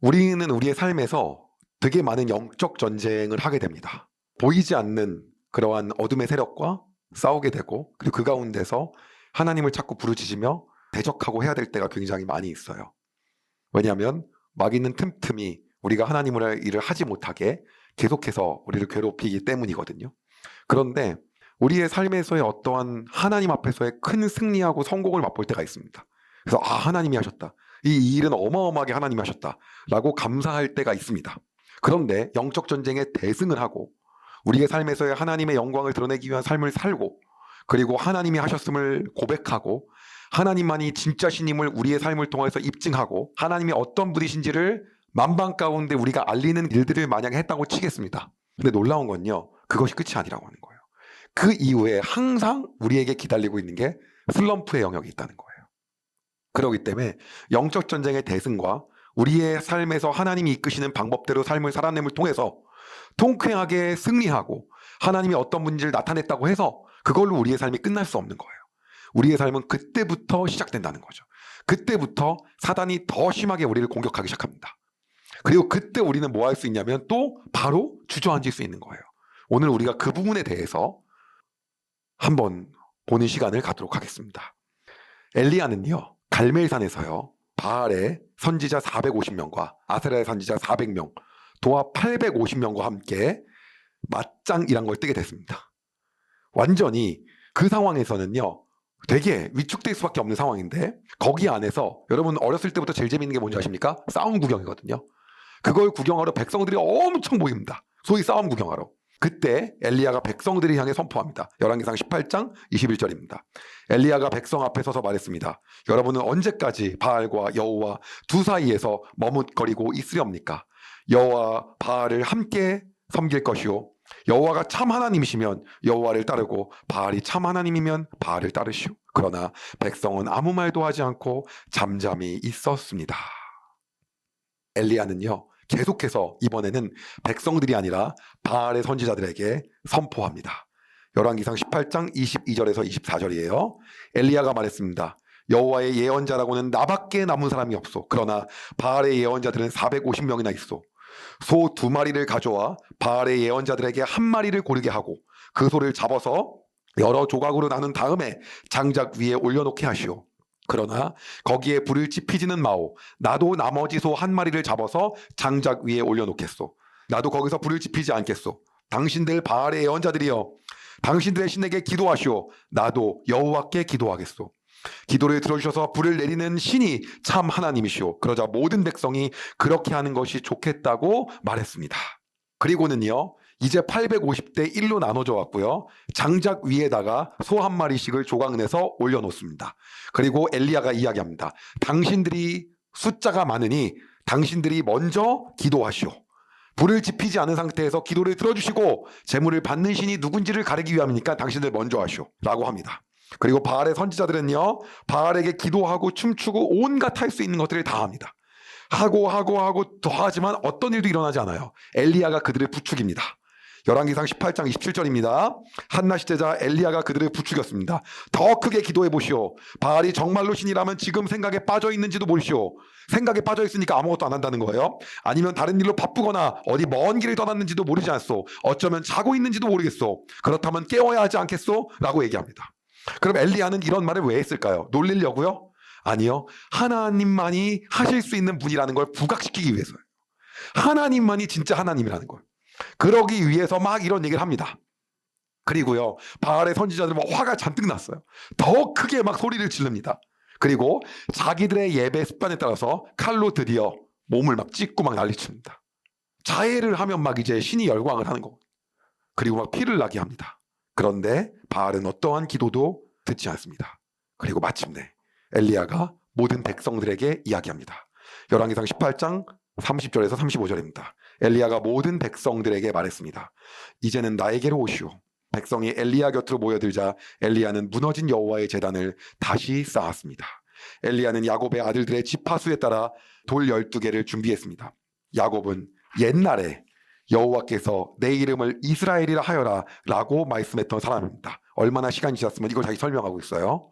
우리는 우리의 삶에서 되게 많은 영적 전쟁을 하게 됩니다. 보이지 않는 그러한 어둠의 세력과 싸우게 되고 그리고 그 가운데서 하나님을 자꾸 부르짖으며 대적하고 해야 될 때가 굉장히 많이 있어요. 왜냐하면 마귀는 틈틈이 우리가 하나님을 일을 하지 못하게 계속해서 우리를 괴롭히기 때문이거든요. 그런데 우리의 삶에서의 어떠한 하나님 앞에서의 큰 승리하고 성공을 맛볼 때가 있습니다. 그래서 아 하나님이 하셨다. 이 일은 어마어마하게 하나님이 하셨다라고 감사할 때가 있습니다. 그런데 영적 전쟁에 대승을 하고 우리의 삶에서의 하나님의 영광을 드러내기 위한 삶을 살고 그리고 하나님이 하셨음을 고백하고 하나님만이 진짜 신임을 우리의 삶을 통해서 입증하고 하나님이 어떤 분이신지를 만방 가운데 우리가 알리는 일들을 만약에 했다고 치겠습니다. 근데 놀라운 건요. 그것이 끝이 아니라고 하는 거예요. 그 이후에 항상 우리에게 기다리고 있는 게 슬럼프의 영역이 있다는 거예요. 그렇기 때문에 영적 전쟁의 대승과 우리의 삶에서 하나님이 이끄시는 방법대로 삶을 살아냄을 통해서 통쾌하게 승리하고 하나님이 어떤 문제를 나타냈다고 해서 그걸로 우리의 삶이 끝날 수 없는 거예요. 우리의 삶은 그때부터 시작된다는 거죠. 그때부터 사단이 더 심하게 우리를 공격하기 시작합니다. 그리고 그때 우리는 뭐 할 수 있냐면 또 바로 주저앉을 수 있는 거예요. 오늘 우리가 그 부분에 대해서 한번 보는 시간을 갖도록 하겠습니다. 엘리야는요, 갈멜산에서요, 바알의 선지자 450명과 아세라의 선지자 400명, 도합 850명과 함께 맞짱이란 걸 뜨게 됐습니다. 완전히 그 상황에서는요, 되게 위축될 수밖에 없는 상황인데 거기 안에서 여러분 어렸을 때부터 제일 재밌는 게 뭔지 아십니까? 싸움 구경이거든요. 그걸 구경하러 백성들이 엄청 모입니다. 소위 싸움 구경하러. 그때 엘리야가 백성들을 향해 선포합니다. 열왕기상 18장 21절입니다. 엘리야가 백성 앞에 서서 말했습니다. 여러분은 언제까지 바알과 여호와 두 사이에서 머뭇거리고 있으렵니까? 여호와 바알을 함께 섬길 것이요 여호와가 참 하나님이시면 여호와를 따르고 바알이 참 하나님이면 바알을 따르시오. 그러나 백성은 아무 말도 하지 않고 잠잠히 있었습니다. 엘리야는요 계속해서 이번에는 백성들이 아니라 바알의 선지자들에게 선포합니다. 열왕기상 18장 22절에서 24절이에요. 엘리야가 말했습니다. 여호와의 예언자라고는 나밖에 남은 사람이 없소. 그러나 바알의 예언자들은 450명이나 있소. 소 두 마리를 가져와 바알의 예언자들에게 한 마리를 고르게 하고 그 소를 잡아서 여러 조각으로 나눈 다음에 장작 위에 올려놓게 하시오. 그러나 거기에 불을 지피지는 마오. 나도 나머지 소 한 마리를 잡아서 장작 위에 올려놓겠소. 나도 거기서 불을 지피지 않겠소. 당신들 바알의 예언자들이여, 당신들의 신에게 기도하시오. 나도 여호와께 기도하겠소. 기도를 들어주셔서 불을 내리는 신이 참 하나님이시오. 그러자 모든 백성이 그렇게 하는 것이 좋겠다고 말했습니다. 그리고는요, 이제 850대 1로 나눠져 왔고요. 장작 위에다가 소 한 마리씩을 조각내서 올려놓습니다. 그리고 엘리야가 이야기합니다. 당신들이 숫자가 많으니 당신들이 먼저 기도하시오. 불을 지피지 않은 상태에서 기도를 들어주시고 재물을 받는 신이 누군지를 가리기 위함이니까 당신들 먼저 하시오. 라고 합니다. 그리고 바알의 선지자들은요, 바알에게 기도하고 춤추고 온갖 할 수 있는 것들을 다 합니다. 하고 하고 하고 더 하지만 어떤 일도 일어나지 않아요. 엘리야가 그들을 부축입니다. 열왕기상 18장 27절입니다. 한나 시대자 엘리야가 그들을 부추겼습니다. 더 크게 기도해 보시오. 바알이 정말로 신이라면 지금 생각에 빠져 있는지도 모르시오. 생각에 빠져 있으니까 아무것도 안 한다는 거예요. 아니면 다른 일로 바쁘거나 어디 먼 길을 떠났는지도 모르지 않소. 어쩌면 자고 있는지도 모르겠소. 그렇다면 깨워야 하지 않겠소? 라고 얘기합니다. 그럼 엘리야는 이런 말을 왜 했을까요? 놀리려고요? 아니요. 하나님만이 하실 수 있는 분이라는 걸 부각시키기 위해서요. 하나님만이 진짜 하나님이라는 걸. 그러기 위해서 막 이런 얘기를 합니다. 그리고요, 바알의 선지자들 막 화가 잔뜩 났어요. 더 크게 막 소리를 지릅니다. 그리고 자기들의 예배 습관에 따라서 칼로 드디어 몸을 막 찢고 막 난리칩니다. 자해를 하면 막 이제 신이 열광을 하는 거. 그리고 막 피를 나게 합니다. 그런데 바알은 어떠한 기도도 듣지 않습니다. 그리고 마침내 엘리야가 모든 백성들에게 이야기합니다. 열왕기상 18장 30절에서 35절입니다. 엘리야가 모든 백성들에게 말했습니다. 이제는 나에게로 오시오. 백성이 엘리야 곁으로 모여들자 엘리야는 무너진 여호와의 제단을 다시 쌓았습니다. 엘리야는 야곱의 아들들의 지파수에 따라 돌 12개를 준비했습니다. 야곱은 옛날에 여호와께서 내 이름을 이스라엘이라 하여라 라고 말씀했던 사람입니다. 얼마나 시간이 지났으면 이걸 자기 설명하고 있어요.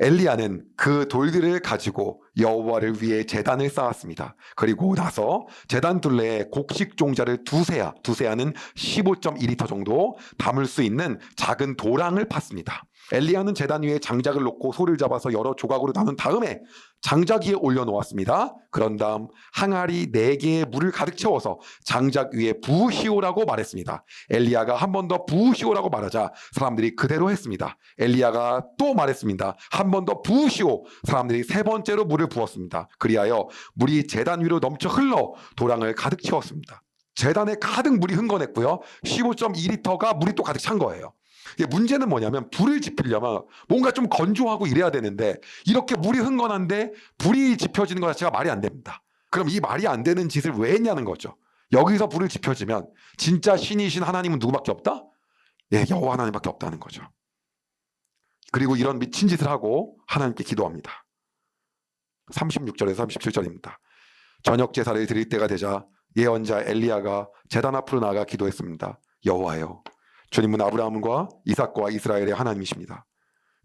엘리야는 그 돌들을 가지고 여호와를 위해 제단을 쌓았습니다. 그리고 나서 제단 둘레에 곡식 종자를 두세야, 두세야는 15.2리터 정도 담을 수 있는 작은 도랑을 팠습니다. 엘리야는 제단 위에 장작을 놓고 소를 잡아서 여러 조각으로 나눈 다음에 장작 위에 올려놓았습니다. 그런 다음 항아리 네 개의 물을 가득 채워서 장작 위에 부으시오라고 말했습니다. 엘리야가 한 번 더 부으시오라고 말하자 사람들이 그대로 했습니다. 엘리야가 또 말했습니다. 한 번 더 부으시오. 사람들이 세 번째로 물을 부었습니다. 그리하여 물이 제단 위로 넘쳐 흘러 도랑을 가득 채웠습니다. 제단에 가득 물이 흥건했고요. 15.2리터가 물이 또 가득 찬 거예요. 이게 문제는 뭐냐면 불을 지피려면 뭔가 좀 건조하고 이래야 되는데 이렇게 물이 흥건한데 불이 지펴지는 것 자체가 말이 안 됩니다. 그럼 이 말이 안 되는 짓을 왜 했냐는 거죠. 여기서 불을 지펴지면 진짜 신이신 하나님은 누구밖에 없다? 예, 여호와 하나님밖에 없다는 거죠. 그리고 이런 미친 짓을 하고 하나님께 기도합니다. 36절에서 37절입니다. 저녁 제사를 드릴 때가 되자 예언자 엘리야가 제단 앞으로 나가 기도했습니다. 여호와여, 주님은 아브라함과 이삭과 이스라엘의 하나님이십니다.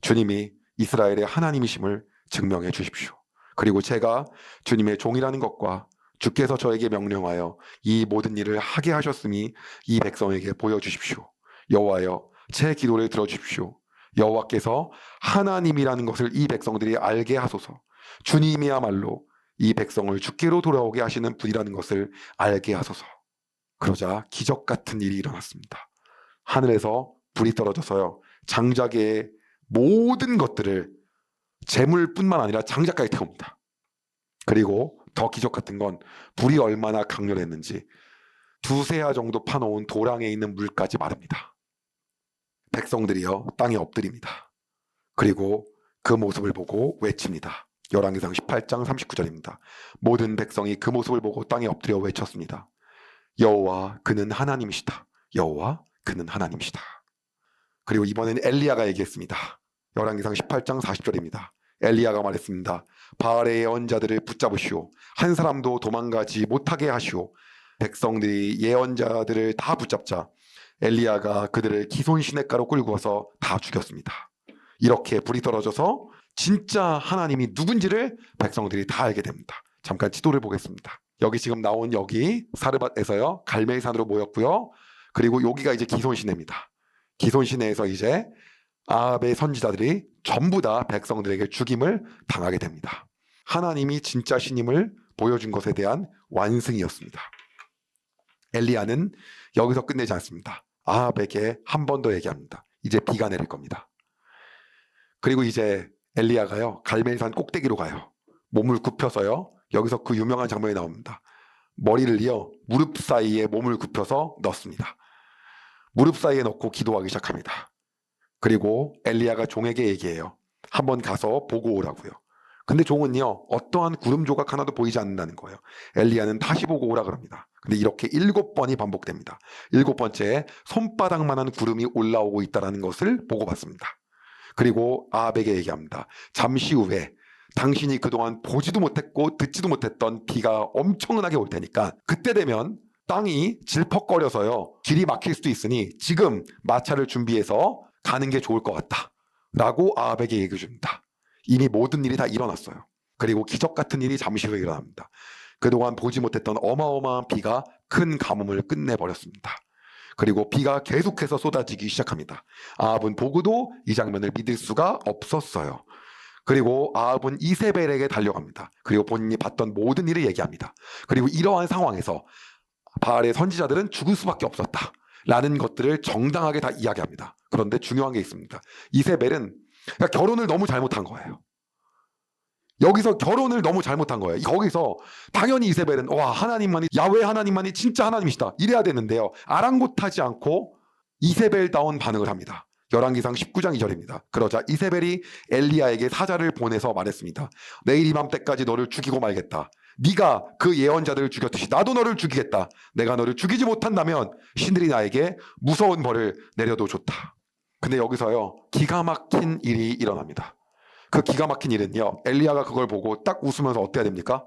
주님이 이스라엘의 하나님이심을 증명해 주십시오. 그리고 제가 주님의 종이라는 것과 주께서 저에게 명령하여 이 모든 일을 하게 하셨음이 이 백성에게 보여주십시오. 여호와여, 제 기도를 들어주십시오. 여호와께서 하나님이라는 것을 이 백성들이 알게 하소서. 주님이야말로 이 백성을 주께로 돌아오게 하시는 분이라는 것을 알게 하소서. 그러자 기적 같은 일이 일어났습니다. 하늘에서 불이 떨어져서요. 장작의 모든 것들을 재물뿐만 아니라 장작까지 태웁니다. 그리고 더 기적 같은 건 불이 얼마나 강렬했는지 두세야 정도 파놓은 도랑에 있는 물까지 마릅니다. 백성들이요 땅에 엎드립니다. 그리고 그 모습을 보고 외칩니다. 열왕기상 18장 39절입니다. 모든 백성이 그 모습을 보고 땅에 엎드려 외쳤습니다. 여호와 그는 하나님이시다. 여호와 그는 하나님이시다. 그리고 이번엔 엘리야가 얘기했습니다. 열왕기상 18장 40절입니다. 엘리야가 말했습니다. 바알의 예언자들을 붙잡으시오. 한 사람도 도망가지 못하게 하시오. 백성들이 예언자들을 다 붙잡자 엘리야가 그들을 기손 시냇가로 끌고 와서 다 죽였습니다. 이렇게 불이 떨어져서 진짜 하나님이 누군지를 백성들이 다 알게 됩니다. 잠깐 지도를 보겠습니다. 여기 지금 나온 여기 사르밧에서요 갈멜산으로 모였고요. 그리고 여기가 이제 기손 시내입니다. 기손 시내에서 이제 아합의 선지자들이 전부 다 백성들에게 죽임을 당하게 됩니다. 하나님이 진짜 신임을 보여준 것에 대한 완승이었습니다. 엘리야는 여기서 끝내지 않습니다. 아합에게 한 번 더 얘기합니다. 이제 비가 내릴 겁니다. 그리고 이제 엘리야가요 갈멜산 꼭대기로 가요. 몸을 굽혀서요. 여기서 그 유명한 장면이 나옵니다. 머리를요 무릎 사이에 몸을 굽혀서 넣습니다. 무릎 사이에 넣고 기도하기 시작합니다. 그리고 엘리야가 종에게 얘기해요. 한번 가서 보고 오라고요. 근데 종은요 어떠한 구름 조각 하나도 보이지 않는다는 거예요. 엘리야는 다시 보고 오라 그럽니다. 근데 이렇게 일곱 번이 반복됩니다. 일곱 번째 손바닥만한 구름이 올라오고 있다는 것을 보고 봤습니다. 그리고 아합에게 얘기합니다. 잠시 후에 당신이 그동안 보지도 못했고 듣지도 못했던 비가 엄청나게 올 테니까 그때 되면 땅이 질퍽거려서요 길이 막힐 수도 있으니 지금 마차를 준비해서 가는 게 좋을 것 같다. 라고 아합에게 얘기해 줍니다. 이미 모든 일이 다 일어났어요. 그리고 기적 같은 일이 잠시 후에 일어납니다. 그동안 보지 못했던 어마어마한 비가 큰 가뭄을 끝내버렸습니다. 그리고 비가 계속해서 쏟아지기 시작합니다. 아합은 보고도 이 장면을 믿을 수가 없었어요. 그리고 아합은 이세벨에게 달려갑니다. 그리고 본인이 봤던 모든 일을 얘기합니다. 그리고 이러한 상황에서 바알의 선지자들은 죽을 수밖에 없었다. 라는 것들을 정당하게 다 이야기합니다. 그런데 중요한 게 있습니다. 이세벨은 그러니까 결혼을 너무 잘못한 거예요. 여기서 결혼을 너무 잘못한 거예요. 거기서 당연히 이세벨은 와 하나님만이 야외 하나님만이 진짜 하나님이시다 이래야 되는데요. 아랑곳하지 않고 이세벨다운 반응을 합니다. 열왕기상 19장 2절입니다. 그러자 이세벨이 엘리야에게 사자를 보내서 말했습니다. 내일 이맘때까지 너를 죽이고 말겠다. 네가 그 예언자들을 죽였듯이 나도 너를 죽이겠다. 내가 너를 죽이지 못한다면 신들이 나에게 무서운 벌을 내려도 좋다. 근데 여기서요 기가 막힌 일이 일어납니다. 그 기가 막힌 일은요 엘리야가 그걸 보고 딱 웃으면서 어때야 됩니까?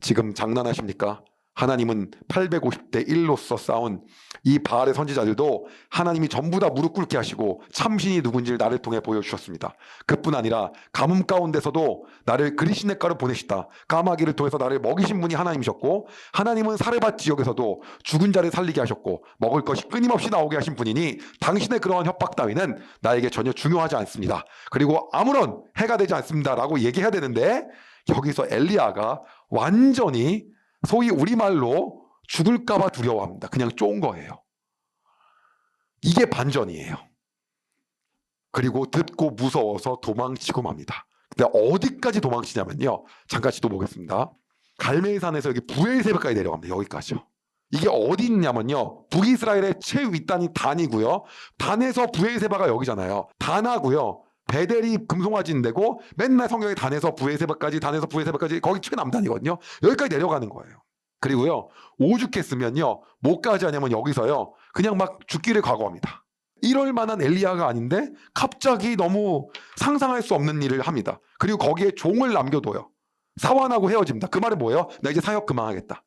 지금 장난하십니까? 하나님은 850대 1로서 싸운 이 바알의 선지자들도 하나님이 전부 다 무릎 꿇게 하시고 참신이 누군지를 나를 통해 보여주셨습니다. 그뿐 아니라 가뭄 가운데서도 나를 그리시네가로 보내시다. 까마귀를 통해서 나를 먹이신 분이 하나님이셨고 하나님은 사르밧 지역에서도 죽은 자를 살리게 하셨고 먹을 것이 끊임없이 나오게 하신 분이니 당신의 그러한 협박 따위는 나에게 전혀 중요하지 않습니다. 그리고 아무런 해가 되지 않습니다라고 얘기해야 되는데 여기서 엘리야가 완전히 소위 우리말로 죽을까봐 두려워합니다. 그냥 쫀 거예요. 이게 반전이에요. 그리고 듣고 무서워서 도망치고 맙니다. 근데 어디까지 도망치냐면요. 잠깐 지도 보겠습니다. 갈멜산에서 여기 부엘세바까지 내려갑니다. 여기까지요. 이게 어디 있냐면요. 북이스라엘의 최윗단이 단이고요. 단에서 부엘세바가 여기잖아요. 단하고요. 베델이 금송아지인데고 맨날 성경에 단에서 부엘세바까지 단에서 부엘세바까지 거기 최남단이거든요. 여기까지 내려가는 거예요. 그리고요. 오죽했으면요. 뭐까지 하냐면 여기서요. 그냥 막 죽기를 각오합니다. 이럴 만한 엘리야가 아닌데 갑자기 너무 상상할 수 없는 일을 합니다. 그리고 거기에 종을 남겨둬요. 사환하고 헤어집니다. 그 말은 뭐예요? 나 이제 사역 그만하겠다.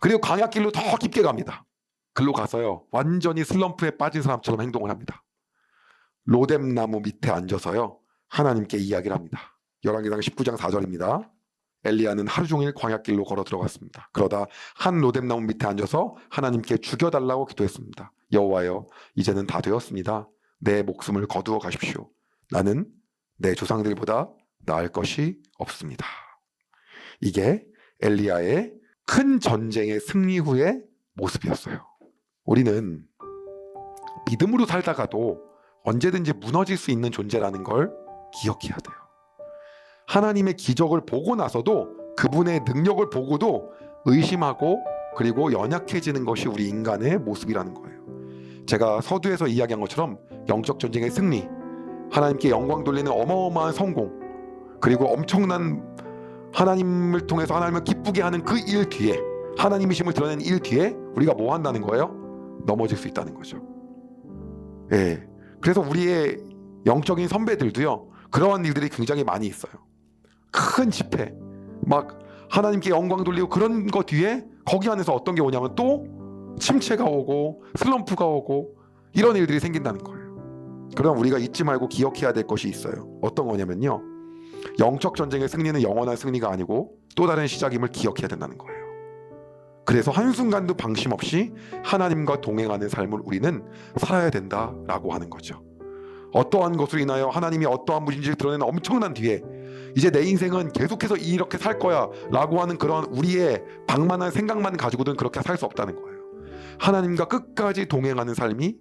그리고 광야길로 더 깊게 갑니다. 글로 가서요. 완전히 슬럼프에 빠진 사람처럼 행동을 합니다. 로뎀 나무 밑에 앉아서요. 하나님께 이야기를 합니다. 열왕기상 19장 4절입니다. 엘리야는 하루 종일 광야길로 걸어 들어갔습니다. 그러다 한 로뎀 나무 밑에 앉아서 하나님께 죽여 달라고 기도했습니다. 여호와여, 이제는 다 되었습니다. 내 목숨을 거두어 가십시오. 나는 내 조상들보다 나을 것이 없습니다. 이게 엘리야의 큰 전쟁의 승리 후의 모습이었어요. 우리는 믿음으로 살다가도 언제든지 무너질 수 있는 존재라는 걸 기억해야 돼요. 하나님의 기적을 보고 나서도 그분의 능력을 보고도 의심하고 그리고 연약해지는 것이 우리 인간의 모습이라는 거예요. 제가 서두에서 이야기한 것처럼 영적 전쟁의 승리, 하나님께 영광 돌리는 어마어마한 성공, 그리고 엄청난 하나님을 통해서 하나님을 기쁘게 하는 그 일 뒤에 하나님의 힘을 드러내는 일 뒤에 우리가 뭐 한다는 거예요? 넘어질 수 있다는 거죠. 예. 그래서 우리의 영적인 선배들도요. 그러한 일들이 굉장히 많이 있어요. 큰 집회, 막 하나님께 영광 돌리고 그런 거 뒤에 거기 안에서 어떤 게 오냐면 또 침체가 오고 슬럼프가 오고 이런 일들이 생긴다는 거예요. 그럼 우리가 잊지 말고 기억해야 될 것이 있어요. 어떤 거냐면요. 영적 전쟁의 승리는 영원한 승리가 아니고 또 다른 시작임을 기억해야 된다는 거예요. 그래서 한순간도 방심 없이 하나님과 동행하는 삶을 우리는 살아야 된다라고 하는 거죠. 어떠한 것으로 인하여 하나님이 어떠한 분인지를 드러내는 엄청난 뒤에 이제 내 인생은 계속해서 이렇게 살 거야 라고 하는 그런 우리의 방만한 생각만 가지고는 그렇게 살 수 없다는 거예요. 하나님과 끝까지 동행하는 삶이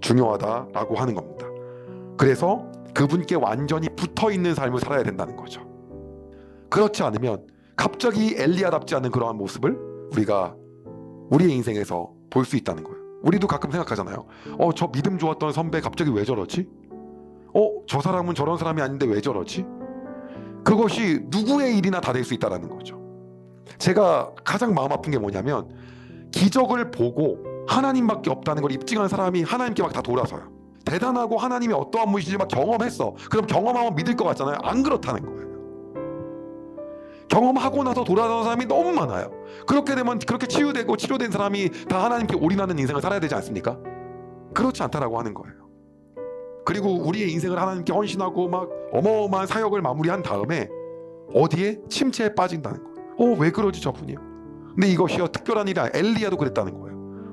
중요하다라고 하는 겁니다. 그래서 그분께 완전히 붙어 있는 삶을 살아야 된다는 거죠. 그렇지 않으면 갑자기 엘리야답지 않은 그러한 모습을 우리가 우리의 인생에서 볼 수 있다는 거예요. 우리도 가끔 생각하잖아요. 어, 저 믿음 좋았던 선배 갑자기 왜 저러지? 어, 저 사람은 저런 사람이 아닌데 왜 저러지? 그것이 누구의 일이나 다 될 수 있다라는 거죠. 제가 가장 마음 아픈 게 뭐냐면 기적을 보고 하나님밖에 없다는 걸 입증한 사람이 하나님께 막 다 돌아서요. 대단하고 하나님이 어떠한 분이신지 막 경험했어. 그럼 경험하면 믿을 것 같잖아요. 안 그렇다는 거예요. 경험하고 나서 돌아서는 사람이 너무 많아요. 그렇게 되면 그렇게 치유되고 치료된 사람이 다 하나님께 올인하는 인생을 살아야 되지 않습니까? 그렇지 않다라고 하는 거예요. 그리고 우리의 인생을 하나님께 헌신하고 막 어마어마한 사역을 마무리한 다음에 어디에 침체에 빠진다는 거예요. 어, 왜 그러지 저분이요? 근데 이것이요 특별한 일이 아니라 엘리야도 그랬다는 거예요.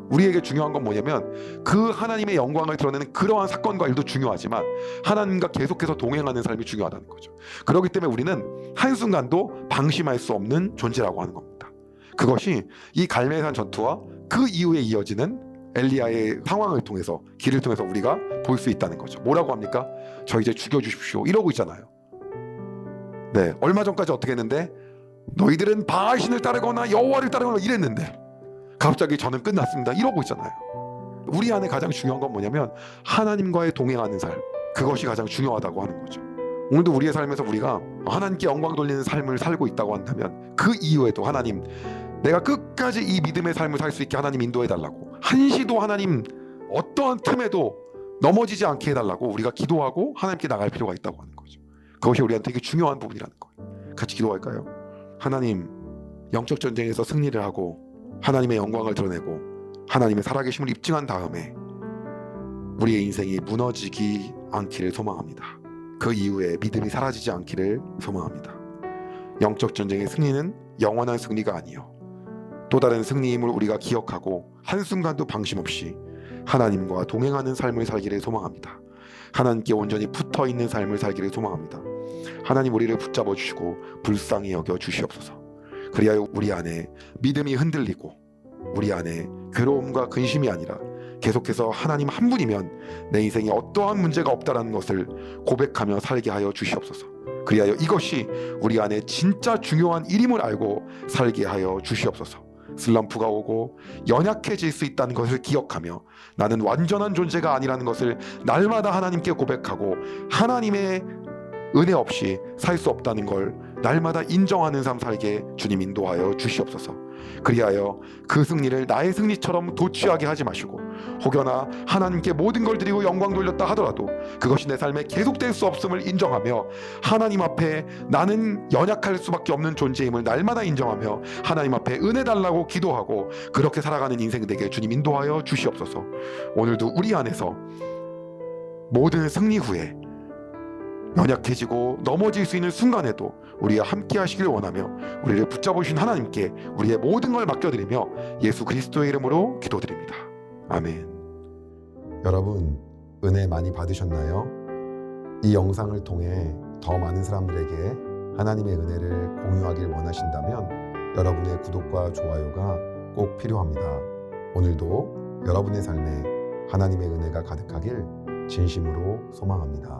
우리에게 중요한 건 뭐냐면 그 하나님의 영광을 드러내는 그러한 사건과 일도 중요하지만 하나님과 계속해서 동행하는 삶이 중요하다는 거죠. 그렇기 때문에 우리는 한순간도 방심할 수 없는 존재라고 하는 겁니다. 그것이 이 갈멜산 전투와 그 이후에 이어지는 엘리야의 상황을 통해서 길을 통해서 우리가 볼 수 있다는 거죠. 뭐라고 합니까? 저 이제 죽여 주십시오. 이러고 있잖아요. 네, 얼마 전까지 어떻게 했는데 너희들은 바알 신을 따르거나 여호와를 따르거나 이랬는데 갑자기 저는 끝났습니다. 이러고 있잖아요. 우리 안에 가장 중요한 건 뭐냐면 하나님과의 동행하는 삶. 그것이 가장 중요하다고 하는 거죠. 오늘도 우리의 삶에서 우리가 하나님께 영광 돌리는 삶을 살고 있다고 한다면 그 이후에도 하나님 내가 끝까지 이 믿음의 삶을 살 수 있게 하나님 인도해 달라고 한시도 하나님 어떠한 틈에도 넘어지지 않게 해달라고 우리가 기도하고 하나님께 나갈 필요가 있다고 하는 거죠. 그것이 우리한테 되게 중요한 부분이라는 거예요. 같이 기도할까요? 하나님 영적 전쟁에서 승리를 하고 하나님의 영광을 드러내고 하나님의 살아계심을 입증한 다음에 우리의 인생이 무너지기 않기를 소망합니다. 그 이후에 믿음이 사라지지 않기를 소망합니다. 영적 전쟁의 승리는 영원한 승리가 아니요. 또 다른 승리임을 우리가 기억하고 한순간도 방심 없이 하나님과 동행하는 삶을 살기를 소망합니다. 하나님께 온전히 붙어 있는 삶을 살기를 소망합니다. 하나님 우리를 붙잡아 주시고 불쌍히 여겨 주시옵소서. 그리하여 우리 안에 믿음이 흔들리고 우리 안에 괴로움과 근심이 아니라 계속해서 하나님 한 분이면 내 인생에 어떠한 문제가 없다라는 것을 고백하며 살게 하여 주시옵소서. 그리하여 이것이 우리 안에 진짜 중요한 일임을 알고 살게 하여 주시옵소서. 슬럼프가 오고 연약해질 수 있다는 것을 기억하며 나는 완전한 존재가 아니라는 것을 날마다 하나님께 고백하고 하나님의 은혜 없이 살 수 없다는 걸 날마다 인정하는 삶 살게 주님 인도하여 주시옵소서. 그리하여 그 승리를 나의 승리처럼 도취하게 하지 마시고 혹여나 하나님께 모든 걸 드리고 영광 돌렸다 하더라도 그것이 내 삶에 계속될 수 없음을 인정하며 하나님 앞에 나는 연약할 수밖에 없는 존재임을 날마다 인정하며 하나님 앞에 은혜 달라고 기도하고 그렇게 살아가는 인생 되게 주님 인도하여 주시옵소서. 오늘도 우리 안에서 모든 승리 후에 연약해지고 넘어질 수 있는 순간에도 우리와 함께 하시길 원하며 우리를 붙잡으신 하나님께 우리의 모든 걸 맡겨드리며 예수 그리스도의 이름으로 기도드립니다. 아멘. 여러분 은혜 많이 받으셨나요? 이 영상을 통해 더 많은 사람들에게 하나님의 은혜를 공유하길 원하신다면 여러분의 구독과 좋아요가 꼭 필요합니다. 오늘도 여러분의 삶에 하나님의 은혜가 가득하길 진심으로 소망합니다.